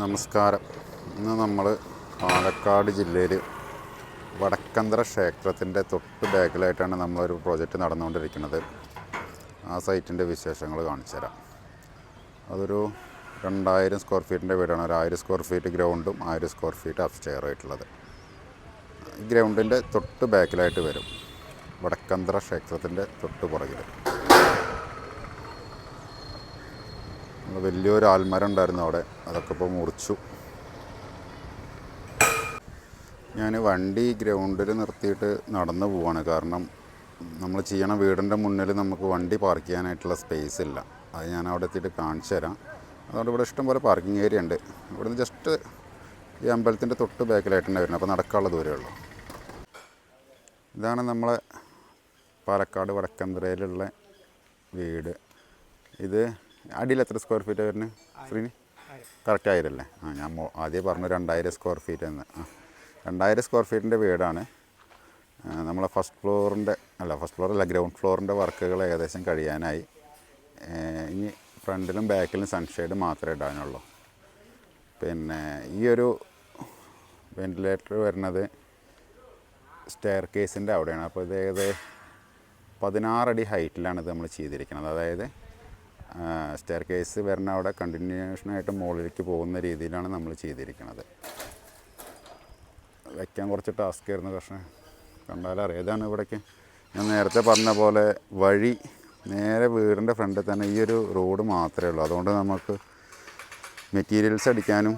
നമസ്കാരം. ഇന്ന് നമ്മൾ പാലക്കാട് ജില്ലയിൽ വടക്കന്തര ക്ഷേത്രത്തിന്റെ തൊട്ട് ബാക്കിലായിട്ടാണ് നമ്മളൊരു പ്രോജക്റ്റ് നടന്നുകൊണ്ടിരിക്കുന്നത്. ആ സൈറ്റിന്റെ വിശേഷങ്ങൾ കാണിച്ചു തരാം അതൊരു രണ്ടായിരം സ്ക്വയർ ഫീറ്റിന്റെ വീടാണ്. ഒരു ആയിരം സ്ക്വയർ ഫീറ്റ് ഗ്രൗണ്ടും ആയിരം സ്ക്വയർ ഫീറ്റ് അപ്സ്റ്റെയർ ആയിട്ടുള്ളത് ഗ്രൗണ്ടിന്റെ തൊട്ട് ബാക്കിലായിട്ട് വരും വടക്കന്തര ക്ഷേത്രത്തിന്റെ തൊട്ട് പുറകിൽ നമ്മൾ വലിയൊരു ആൽമരം ഉണ്ടായിരുന്നു അവിടെ. അതൊക്കെ ഇപ്പോൾ മുറിച്ചു. ഞാൻ വണ്ടി ഗ്രൗണ്ടിൽ നിർത്തിയിട്ട് നടന്നു പോവാണ്. കാരണം നമ്മൾ ചെയ്യണ വീടിന്റെ മുന്നിൽ നമുക്ക് വണ്ടി പാർക്ക് ചെയ്യാനായിട്ടുള്ള സ്പേസ് ഇല്ല. അത് ഞാൻ അവിടെ എത്തിയിട്ട് കാണിച്ചു തരാം. അതുകൊണ്ട് ഇവിടെ ഇഷ്ടംപോലെ പാർക്കിംഗ് ഏരിയ ഉണ്ട്. ഇവിടുന്ന് ജസ്റ്റ് ഈ അമ്പലത്തിന്റെ തൊട്ട് ബാക്കിലായിട്ട് തന്നെ വരുന്നത്. അപ്പോൾ നടക്കാനുള്ള ദൂരമേ ഉള്ളൂ. ഇതാണ് നമ്മളെ പാലക്കാട് വടക്കന്തരയിലുള്ള വീട്. ഇത് അടിയിൽ എത്ര സ്ക്വയർ ഫീറ്റ് വരുന്നത് ശ്രീനി കറക്റ്റ് ആയിരല്ലേ? ആ ഞാൻ ആദ്യം പറഞ്ഞു രണ്ടായിരം സ്ക്വയർ ഫീറ്റ് എന്ന്. ആ രണ്ടായിരം സ്ക്വയർ ഫീറ്റിന്റെ വീടാണ്. നമ്മളെ ഫസ്റ്റ് ഫ്ലോറിന്റെ അല്ല ഫസ്റ്റ് ഫ്ലോർ അല്ല ഗ്രൗണ്ട് ഫ്ലോറിന്റെ വർക്കുകൾ ഏകദേശം കഴിയാനായി. ഇനി ഫ്രണ്ടിലും ബാക്കിലും സൺഷെയ്ഡ് മാത്രമേ ഇടാനുള്ളൂ. പിന്നെ ഈ ഒരു വെന്റിലേറ്റർ വരുന്നത് സ്റ്റെയർ കേസിന്റെ അവിടെയാണ്. അപ്പോൾ ഇത് ഏകദേശം പതിനാറടി ഹൈറ്റിലാണ് ഇത് നമ്മൾ ചെയ്തിരിക്കുന്നത്. അതായത് സ്റ്റെയർ കേസ് വരുന്ന അവിടെ കണ്ടിന്യൂഷനായിട്ട് മുകളിലേക്ക് പോകുന്ന രീതിയിലാണ് നമ്മൾ ചെയ്തിരിക്കുന്നത്. വയ്ക്കാൻ കുറച്ച് ടാസ്ക് ആയിരുന്നു പക്ഷേ കണ്ടാലറിയാം ഇതാണ് ഇവിടേക്ക് ഞാൻ നേരത്തെ പറഞ്ഞ പോലെ വഴി നേരെ വീടിന്റെ ഫ്രണ്ടിൽ തന്നെ ഈ ഒരു റോഡ് മാത്രമേ ഉള്ളൂ. അതുകൊണ്ട് നമുക്ക് മെറ്റീരിയൽസ് അടിക്കാനും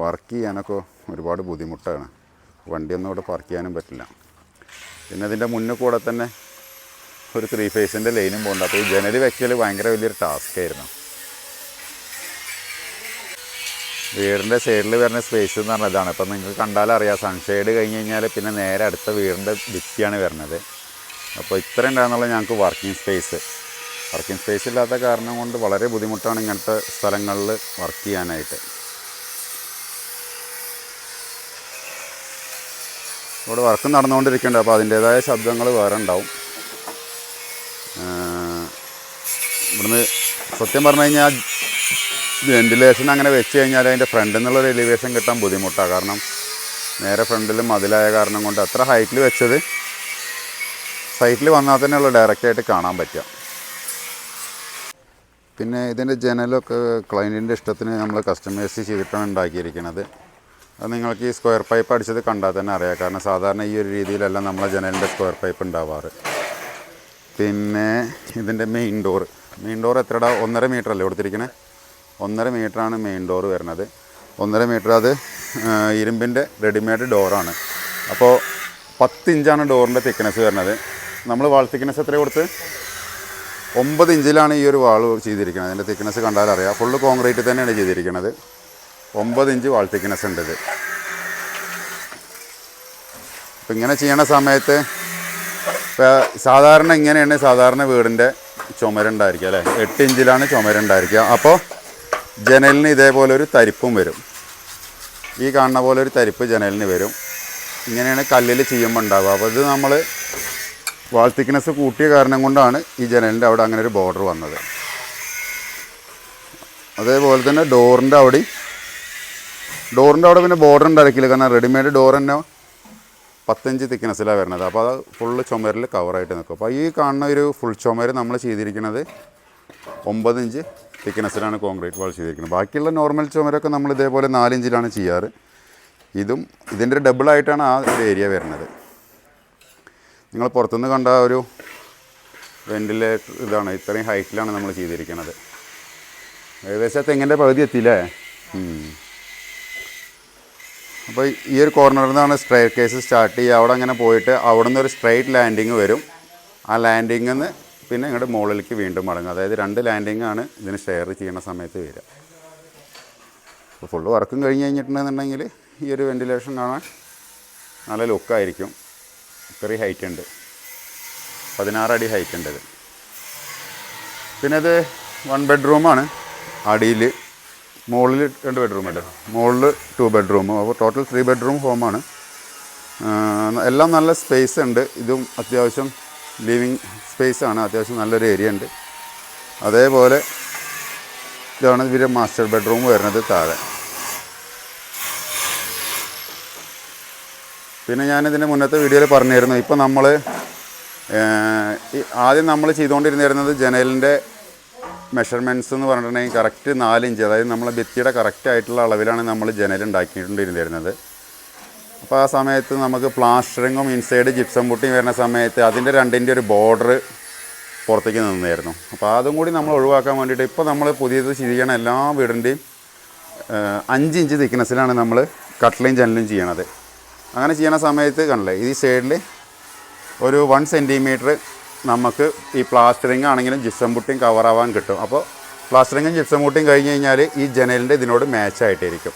വർക്ക് ചെയ്യാനൊക്കെ ഒരുപാട് ബുദ്ധിമുട്ടാണ്. വണ്ടിയൊന്നും ഇവിടെ പാർക്ക് ചെയ്യാനും പറ്റില്ല. പിന്നെ അതിന്റെ മുന്നിൽ കൂടെ തന്നെ ഒരു ത്രീ ഫേസിന്റെ ലൈനും പോകുന്നുണ്ട് അപ്പോൾ ഈ ജനൽ വെക്കൽ ഭയങ്കര വലിയൊരു ടാസ്ക് ആയിരുന്നു. വീടിന്റെ സൈഡിൽ വരുന്ന സ്പേസ് എന്ന് പറഞ്ഞാൽ ഇതാണ്. ഇപ്പം നിങ്ങൾക്ക് കണ്ടാലറിയാം സൺഷെയ്ഡ് കഴിഞ്ഞ് കഴിഞ്ഞാൽ പിന്നെ നേരെ അടുത്ത വീടിന്റെ ഭിത്തിയാണ് വരുന്നത്. അപ്പോൾ ഇത്ര ഉണ്ടാകുന്നുള്ള ഞങ്ങൾക്ക് വർക്കിംഗ് സ്പേസ് വർക്കിംഗ് സ്പേസ് ഇല്ലാത്ത കാരണം കൊണ്ട് വളരെ ബുദ്ധിമുട്ടാണ് ഇങ്ങനത്തെ സ്ഥലങ്ങളിൽ വർക്ക് ചെയ്യാനായിട്ട്. ഇവിടെ വർക്ക് നടന്നുകൊണ്ടിരിക്കുന്നുണ്ട്. അപ്പോൾ അതിന്റേതായ ശബ്ദങ്ങൾ വേറെ ഉണ്ടാവും. ഇവിടുന്ന് സത്യം പറഞ്ഞു കഴിഞ്ഞാൽ വെന്റിലേഷൻ അങ്ങനെ വെച്ച് കഴിഞ്ഞാൽ അതിന്റെ ഫ്രണ്ടിൽ നിന്നുള്ളൊരു എലിവേഷൻ കിട്ടാൻ ബുദ്ധിമുട്ടാണ് കാരണം നേരെ ഫ്രണ്ടിൽ മതിലായ കാരണം കൊണ്ട് അത്ര ഹൈറ്റിൽ വെച്ചത് സൈറ്റിൽ വന്നാൽ തന്നെ ഉള്ളു ഡയറക്റ്റായിട്ട് കാണാൻ പറ്റുക. പിന്നെ ഇതിന്റെ ജനലൊക്കെ ക്ലയന്റിന്റെ ഇഷ്ടത്തിന് നമ്മൾ കസ്റ്റമൈസ് ചെയ്തിട്ടാണ് ഉണ്ടാക്കിയിരിക്കുന്നത്. അത് നിങ്ങൾക്ക് ഈ സ്ക്വയർ പൈപ്പ് അടിച്ചത് കണ്ടാൽ തന്നെ അറിയാം. കാരണം സാധാരണ ഈ ഒരു രീതിയിലല്ല നമ്മളെ ജനലിന്റെ സ്ക്വയർ പൈപ്പ് ഉണ്ടാവാറ്. പിന്നെ ഇതിന്റെ മെയിൻ ഡോർ മെയിൻ ഡോർ എത്രടാ? ഒന്നര മീറ്റർ അല്ലേ കൊടുത്തിരിക്കണേ? ഒന്നര മീറ്ററാണ് മെയിൻ ഡോർ വരുന്നത്. ഒന്നര മീറ്റർ അത് ഇരുമ്പിന്റെ റെഡിമെയ്ഡ് ഡോറാണ് അപ്പോൾ പത്ത് ഇഞ്ചാണ് ഡോറിന്റെ തിക്നെസ് വരുന്നത്. നമ്മൾ വാൾ തിക്നെസ് എത്ര കൊടുത്ത്? ഒമ്പത് ഇഞ്ചിലാണ് ഈ ഒരു വാൾ ചെയ്തിരിക്കുന്നത് അതിന്റെ തിക്നെസ് കണ്ടാൽ അറിയാം. ഫുള്ള് കോൺക്രീറ്റ് തന്നെയാണ് ചെയ്തിരിക്കുന്നത് ഒമ്പത് ഇഞ്ച് വാൾ തിക്നെസ് ഉണ്ട് ഇത്. അപ്പം ഇങ്ങനെ ചെയ്യണ സമയത്ത് സാധാരണ ഇങ്ങനെയാണ് സാധാരണ വീടിന്റെ ചുമരുണ്ടായിരിക്കുക അല്ലേ? എട്ട് ഇഞ്ചിലാണ് ചുമരുണ്ടായിരിക്കുക. അപ്പോൾ ജനലിന് ഇതേപോലെ ഒരു തരിപ്പും വരും. ഈ കാണുന്ന പോലെ ഒരു തരിപ്പ് ജനലിന് വരും. ഇങ്ങനെയാണ് കല്ലിൽ ചെയ്യുമ്പോൾ ഉണ്ടാവുക. അപ്പോൾ ഇത് നമ്മൾ വാൾ തിക്നെസ് കൂട്ടിയ കാരണം കൊണ്ടാണ് ഈ ജനലിന്റെ അവിടെ അങ്ങനെ ഒരു ബോർഡർ വന്നത്. അതേപോലെ തന്നെ ഡോറിന്റെ അവിടെ ഡോറിന്റെ അവിടെ പിന്നെ ബോർഡർ ഉണ്ടായിരിക്കില്ല. കാരണം റെഡിമെയ്ഡ് ഡോർ തന്നെ പത്തഞ്ച് തിക്നെസ്സിലാണ് വരുന്നത്. അപ്പോൾ അത് ഫുള്ള് ചുമരിൽ കവറായിട്ട് നിൽക്കും. അപ്പോൾ ഈ കാണുന്ന ഒരു ഫുൾ ചുമര് നമ്മൾ ചെയ്തിരിക്കുന്നത് ഒമ്പത് ഇഞ്ച് തിക്നെസ്സിലാണ് കോൺക്രീറ്റ് വാൾ ചെയ്തിരിക്കുന്നത്. ബാക്കിയുള്ള നോർമൽ ചുമരൊക്കെ നമ്മൾ ഇതേപോലെ നാലിഞ്ചിലാണ് ചെയ്യാറ്. ഇതും ഇതിന്റെ ഒരു ഡബിളായിട്ടാണ് ആ ഒരു ഏരിയ വരുന്നത്. നിങ്ങൾ പുറത്തുനിന്ന് കണ്ട ഒരു വെന്റിലേറ്റർ ഇതാണ്. ഇത്രയും ഹൈറ്റിലാണ് നമ്മൾ ചെയ്തിരിക്കുന്നത്. ഏകദേശം തെങ്ങിന്റെ പകുതി എത്തിയില്ലേ. അപ്പോൾ ഈ ഒരു കോർണറിൽ നിന്നാണ് സ്ട്രൈറ്റ് കേസ് സ്റ്റാർട്ട് ചെയ്യുക. അവിടെ അങ്ങനെ പോയിട്ട് അവിടെ നിന്ന് ഒരു സ്ട്രൈറ്റ് ലാൻഡിങ് വരും. ആ ലാൻഡിങ്ങിൽ നിന്ന് പിന്നെ ഇങ്ങോട്ട് മുകളിലേക്ക് വീണ്ടും മടങ്ങും അതായത് രണ്ട് ലാൻഡിങ് ആണ് ഇതിന് ഷെയർ ചെയ്യുന്ന സമയത്ത് വരിക. അപ്പോൾ ഫുള്ള് വർക്കും കഴിഞ്ഞ് കഴിഞ്ഞിട്ടുണ്ടെന്നുണ്ടെങ്കിൽ ഈ ഒരു വെന്റിലേഷൻ കാണാൻ നല്ല ലുക്കായിരിക്കും ഇത്രയും ഹൈറ്റ് ഉണ്ട്. പതിനാറടി ഹൈറ്റ് ഉണ്ട് ഇത്. പിന്നെ ഇത് വൺ ബെഡ്റൂമാണ് അടിയിൽ മുകളിൽ രണ്ട് ബെഡ്റൂമുണ്ട് മുകളിൽ ടു ബെഡ്റൂം അപ്പോൾ ടോട്ടൽ ത്രീ ബെഡ്റൂം ഹോമാണ് എല്ലാം നല്ല സ്പേസ് ഉണ്ട്. ഇതും അത്യാവശ്യം ലിവിങ് സ്പേസ് ആണ്. അത്യാവശ്യം നല്ലൊരു ഏരിയ ഉണ്ട്. അതേപോലെ ഇതാണ് ഇവരെ മാസ്റ്റർ ബെഡ്റൂം വരുന്നത് താഴെ. പിന്നെ ഞാനിതിന്റെ മുന്നത്തെ വീഡിയോയിൽ പറഞ്ഞിരുന്നു. ഇപ്പോൾ നമ്മൾ ആദ്യം നമ്മൾ ചെയ്തുകൊണ്ടിരുന്നിരുന്നത് ജനലിന്റെ മെഷർമെന്റ്സ് എന്ന് പറഞ്ഞിട്ടുണ്ടെങ്കിൽ കറക്റ്റ് നാലിഞ്ച് അതായത് നമ്മളെ ഭിത്തിയുടെ കറക്റ്റ് ആയിട്ടുള്ള അളവിലാണ് നമ്മൾ ജനൽ ഉണ്ടാക്കിയിട്ടുണ്ടിരുന്നിരുന്നത് അപ്പോൾ ആ സമയത്ത് നമുക്ക് പ്ലാസ്റ്ററിങ്ങും ഇൻസൈഡ് ജിപ്സം പുട്ടിയും വരുന്ന സമയത്ത് അതിന്റെ രണ്ടിന്റെ ഒരു ബോർഡർ പുറത്തേക്ക് നിന്നായിരുന്നു അപ്പോൾ അതും കൂടി നമ്മൾ ഒഴിവാക്കാൻ വേണ്ടിയിട്ട് ഇപ്പോൾ നമ്മൾ പുതിയത് ചെയ്യണ എല്ലാ വീടിന്റെയും അഞ്ച് ഇഞ്ച് തിക്നെസ്സിലാണ് നമ്മൾ കട്ടിലും ജനലും ചെയ്യണത്. അങ്ങനെ ചെയ്യണ സമയത്ത് കണ്ടില്ലേ ഈ സൈഡിൽ ഒരു വൺ സെന്റിമീറ്റർ നമുക്ക് ഈ പ്ലാസ്റ്ററിങ് ആണെങ്കിലും ജിപ്സം പുട്ടിയും കവറാവാൻ കിട്ടും. അപ്പോൾ പ്ലാസ്റ്ററിങ്ങും ജിപ്സം പുട്ടിയും കഴിഞ്ഞ് കഴിഞ്ഞാൽ ഈ ജനലിന്റെ ഇതിനോട് മാച്ച് ആയിട്ടിരിക്കും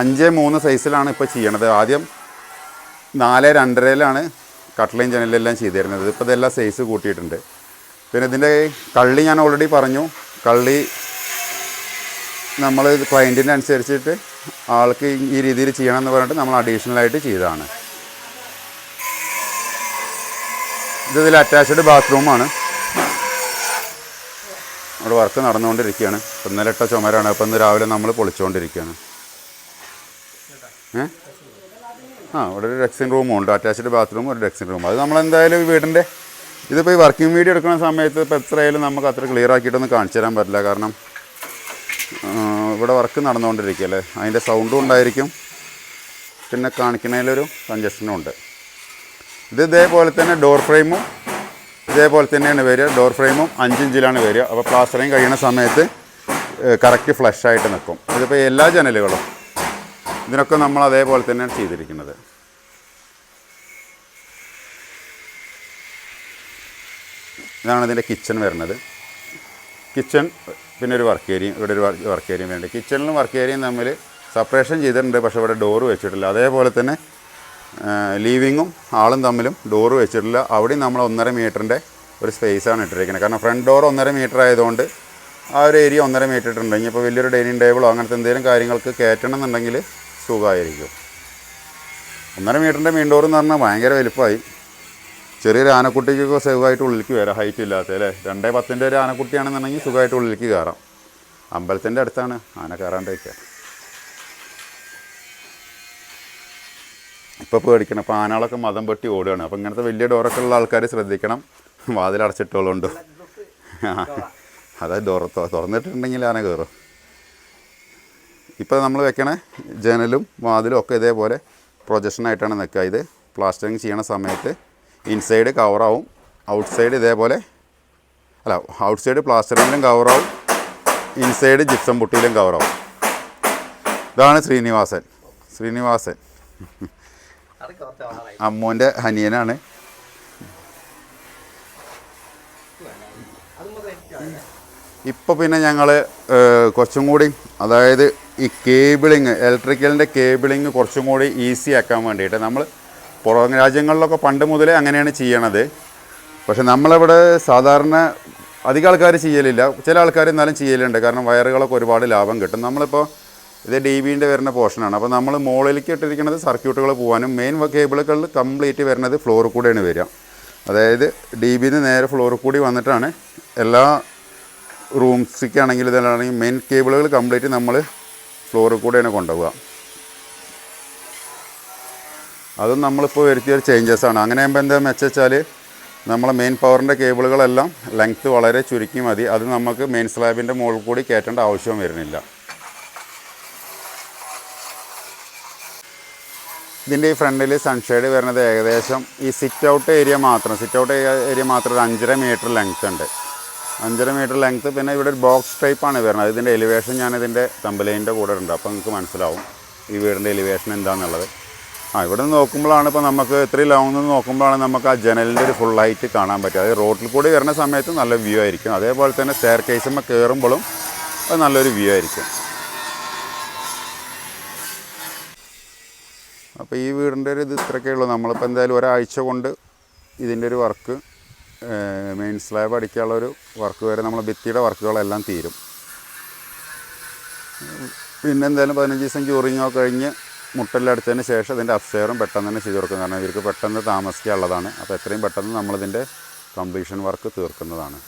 അഞ്ച് മൂന്ന് സൈസിലാണ് ഇപ്പോൾ ചെയ്യണത്. ആദ്യം നാല് രണ്ടരയിലാണ് കട്ട്ലയും ജനലെല്ലാം ചെയ്തിരുന്നത്. ഇപ്പോൾ ഇതെല്ലാം സൈസ് കൂട്ടിയിട്ടുണ്ട്. പിന്നെ ഇതിന്റെ കള്ളി ഞാൻ ഓൾറെഡി പറഞ്ഞു. കള്ളി നമ്മൾ ക്ലയന്റിന്റെ അനുസരിച്ചിട്ട് ആൾക്ക് ഈ രീതിയിൽ ചെയ്യണം എന്ന് പറഞ്ഞിട്ട് നമ്മൾ അഡീഷണലായിട്ട് ചെയ്തതാണ് ഇത് ഇതിൽ അറ്റാച്ച്ഡ് ബാത്റൂമാണ് അവിടെ വർക്ക് നടന്നുകൊണ്ടിരിക്കുകയാണ്. ഇപ്പം ഇട്ട ചുമരാണ്. അപ്പം ഇന്ന് രാവിലെ നമ്മൾ പൊളിച്ചുകൊണ്ടിരിക്കുകയാണ്. ഏ? ആ ഇവിടെ ഒരു ഡെക്സിങ് റൂമും ഉണ്ട്. അറ്റാച്ച്ഡ് ബാത്റൂം ഒരു ഡെക്സിങ് റൂം അത് ഈ വീടിന്റെ ഇതിപ്പോൾ ഈ വർക്കിംഗ് വീഡിയോ എടുക്കുന്ന സമയത്ത് ഇപ്പോൾ എത്രയായാലും നമുക്ക് അത്ര ക്ലിയർ ആക്കിയിട്ടൊന്നും കാണിച്ചു തരാൻ പറ്റില്ല. കാരണം ഇവിടെ വർക്ക് നടന്നുകൊണ്ടിരിക്കുകയല്ലേ? അതിന്റെ സൗണ്ടും ഉണ്ടായിരിക്കും. പിന്നെ കാണിക്കുന്നതിലൊരു സഞ്ചസ്റ്റനും ഉണ്ട്. ഇത് ഇതേപോലെ തന്നെ ഡോർ ഫ്രെയിമും ഇതേപോലെ തന്നെയാണ് വരിക. ഡോർ ഫ്രെയിമും അഞ്ചിഞ്ചിലാണ് വരിക. അപ്പോൾ പ്ലാസ്റ്ററിങ് കഴിയുന്ന സമയത്ത് കറക്റ്റ് ഫ്ലഷ് ആയിട്ട് നിൽക്കും. ഇതിപ്പോൾ എല്ലാ ജനലുകളും ഇതിനൊക്കെ നമ്മൾ അതേപോലെ തന്നെയാണ് ചെയ്തിരിക്കുന്നത്. ഇതാണ് ഇതിന്റെ കിച്ചൺ വരുന്നത്. കിച്ചൺ പിന്നെ ഒരു വർക്ക് ഏരിയ ഇവിടെ ഒരു വർക്ക് ഏരിയ വേണ്ടി. കിച്ചണിലും വർക്ക് ഏരിയയും തമ്മിൽ സെപ്പറേഷൻ ചെയ്തിട്ടുണ്ട്. പക്ഷേ ഇവിടെ ഡോറ് വെച്ചിട്ടില്ല. അതേപോലെ തന്നെ ലീവിങ്ങും ആളും തമ്മിലും ഡോറ് വെച്ചിട്ടില്ല. അവിടെയും നമ്മൾ ഒന്നര മീറ്ററിന്റെ ഒരു സ്പേസാണ് ഇട്ടിരിക്കുന്നത്. കാരണം ഫ്രണ്ട് ഡോർ ഒന്നര മീറ്റർ ആയതുകൊണ്ട് ആ ഒരു ഏരിയ ഒന്നര മീറ്റർ ഇട്ടിട്ടുണ്ട്. ഇപ്പോൾ വലിയൊരു ഡൈനിങ് ടേബിളോ അങ്ങനത്തെ എന്തെങ്കിലും കാര്യങ്ങൾക്ക് കയറ്റണം എന്നുണ്ടെങ്കിൽ സുഖമായിരിക്കും. ഒന്നര മീറ്ററിന്റെ മീൻ ഡോർ എന്ന് പറഞ്ഞാൽ ഭയങ്കര വലുപ്പമായി. ചെറിയൊരു ആനക്കുട്ടിക്കൊക്കെ സുഖമായിട്ട് ഉള്ളിലേക്ക് വരാം ഹൈറ്റ് ഇല്ലാത്ത അല്ലേ? രണ്ടേ പത്തിന്റെ ഒരു ആനക്കുട്ടിയാണെന്നുണ്ടെങ്കിൽ സുഖമായിട്ട് ഉള്ളിലേക്ക് കയറാം. അമ്പലത്തിന്റെ അടുത്താണ് ആന കയറാണ്ടിരിക്കുക. ഇപ്പോൾ പേടിക്കണം അപ്പോൾ ആനകളൊക്കെ മതം പെട്ടി ഓടുകയാണ്. അപ്പോൾ ഇങ്ങനത്തെ വലിയ ഡോറൊക്കെ ഉള്ള ആൾക്കാർ ശ്രദ്ധിക്കണം. വാതിലടച്ചിട്ടുള്ളതുകൊണ്ട് അതായത് ഡോർ തുറന്നിട്ടുണ്ടെങ്കിൽ ആന കയറും ഇപ്പോൾ നമ്മൾ വെക്കണ ജനലും വാതിലും ഒക്കെ ഇതേപോലെ പ്രൊജക്ഷനായിട്ടാണ് നിൽക്കുക. ഇത് പ്ലാസ്റ്ററിങ് ചെയ്യണ സമയത്ത് ഇൻസൈഡ് കവറാവും ഔട്ട് സൈഡ് ഇതേപോലെ അല്ല ഔട്ട് സൈഡ് പ്ലാസ്റ്ററിങ്ങിലും കവറാവും ഇൻസൈഡ് ജിപ്സം പുട്ടിയിലും കവറാവും ഇതാണ് ശ്രീനിവാസൻ. ശ്രീനിവാസൻ. അമ്മൂന്റെ ഹനിയനാണ് ഇപ്പോൾ പിന്നെ ഞങ്ങൾ കുറച്ചും കൂടി അതായത് ഈ കേബിളിങ് ഇലക്ട്രിക്കലിന്റെ കേബിളിങ് കുറച്ചും കൂടി ഈസി ആക്കാൻ വേണ്ടിയിട്ട് നമ്മൾ പുറം രാജ്യങ്ങളിലൊക്കെ പണ്ട് മുതലേ അങ്ങനെയാണ് ചെയ്യണത്. പക്ഷെ നമ്മളിവിടെ സാധാരണ അധികം ആൾക്കാർ ചെയ്യലില്ല. ചില ആൾക്കാർ എന്നാലും ചെയ്യലുണ്ട്. കാരണം വയറുകളൊക്കെ ഒരുപാട് ലാഭം കിട്ടും. നമ്മളിപ്പോൾ ഇത് ഡി ബിന്റെ വരുന്ന പോർഷനാണ്. അപ്പോൾ നമ്മൾ മുകളിലേക്ക് ഇട്ടിരിക്കുന്നത് സർക്യൂട്ടുകൾ പോകാനും മെയിൻ കേബിളുകളിൽ കംപ്ലീറ്റ് വരുന്നത് ഫ്ലോർ കൂടെയാണ് വരിക. അതായത് ഡി ബിന്ന് നേരെ ഫ്ലോർ കൂടി വന്നിട്ടാണ് എല്ലാ റൂംസിക്കാണെങ്കിൽ ഇതിലാണെങ്കിൽ മെയിൻ കേബിളുകൾ കംപ്ലീറ്റ് നമ്മൾ ഫ്ലോർ കൂടെയാണ് കൊണ്ടുപോവുക. അതും നമ്മളിപ്പോൾ വരുത്തിയൊരു ചേഞ്ചസ് ആണ്. അങ്ങനെ ആകുമ്പോൾ എന്താ വെച്ചാൽ നമ്മളെ മെയിൻ പവറിന്റെ കേബിളുകളെല്ലാം ലെങ്ത്ത് വളരെ ചുരുക്കി മതി. അത് നമുക്ക് മെയിൻ സ്ലാബിന്റെ മുകളിൽ കൂടി കയറ്റേണ്ട ആവശ്യവും വരുന്നില്ല. ഇതിന്റെ ഈ ഫ്രണ്ടിൽ സൺഷെയ്ഡ് വരുന്നത് ഏകദേശം ഈ സിറ്റ് ഔട്ട് ഏരിയ മാത്രം. സിറ്റ് ഔട്ട് ഏരിയ മാത്രം ഒരു അഞ്ചര മീറ്റർ ലെങ്ത് ഉണ്ട്. അഞ്ചര മീറ്റർ ലെങ്ത് പിന്നെ ഇവിടെ ഒരു ബോക്സ് ടൈപ്പാണ് വരുന്നത്. ഇതിന്റെ എലിവേഷൻ ഞാൻ ഇതിന്റെ തമ്പലൈന്റെ കൂടെ ഉണ്ട് അപ്പോൾ നിങ്ങൾക്ക് മനസ്സിലാവും ഈ വീടിന്റെ എലിവേഷൻ എന്താണെന്നുള്ളത് ആ ഇവിടെ നിന്ന് നോക്കുമ്പോഴാണ് ഇപ്പോൾ നമുക്ക് ഇത്രയും ലോങ് നിന്ന് നോക്കുമ്പോഴാണ് നമുക്ക് ആ ജനലിന്റെ ഒരു ഫുൾ ഹൈറ്റ് കാണാൻ പറ്റുക. അതായത് റോഡിൽ കൂടി വരുന്ന സമയത്ത് നല്ല വ്യൂ ആയിരിക്കും. അതേപോലെ തന്നെ സ്റ്റെയർ കേസുമ്പോൾ കയറുമ്പോഴും അത് നല്ലൊരു വ്യൂ ആയിരിക്കും. അപ്പോൾ ഈ വീടിന്റെ ഒരു ഇത് ഇത്രയൊക്കെ ഉള്ളൂ. നമ്മളിപ്പോൾ എന്തായാലും ഒരാഴ്ച കൊണ്ട് ഇതിന്റെ ഒരു വർക്ക് മെയിൻ സ്ലാബ് അടിക്കാനുള്ള ഒരു വർക്ക് വരെ നമ്മൾ ഭിത്തിയുടെ വർക്കുകളെല്ലാം തീരും. പിന്നെ എന്തായാലും പതിനഞ്ച് ദിവസം ക്യൂറിങ്ങോ കഴിഞ്ഞ് മുട്ടെല്ലാം അടിച്ചതിന് ശേഷം ഇതിന്റെ അപ്സ്റ്റെയറും പെട്ടെന്ന് തന്നെ ചെയ്തു കൊടുക്കും. കാരണം ഇവർക്ക് പെട്ടെന്ന് താമസിക്കാനുള്ളതാണ്. അപ്പോൾ എത്രയും പെട്ടെന്ന് നമ്മളിതിന്റെ കംപ്ലീഷൻ വർക്ക് തീർക്കുന്നതാണ്.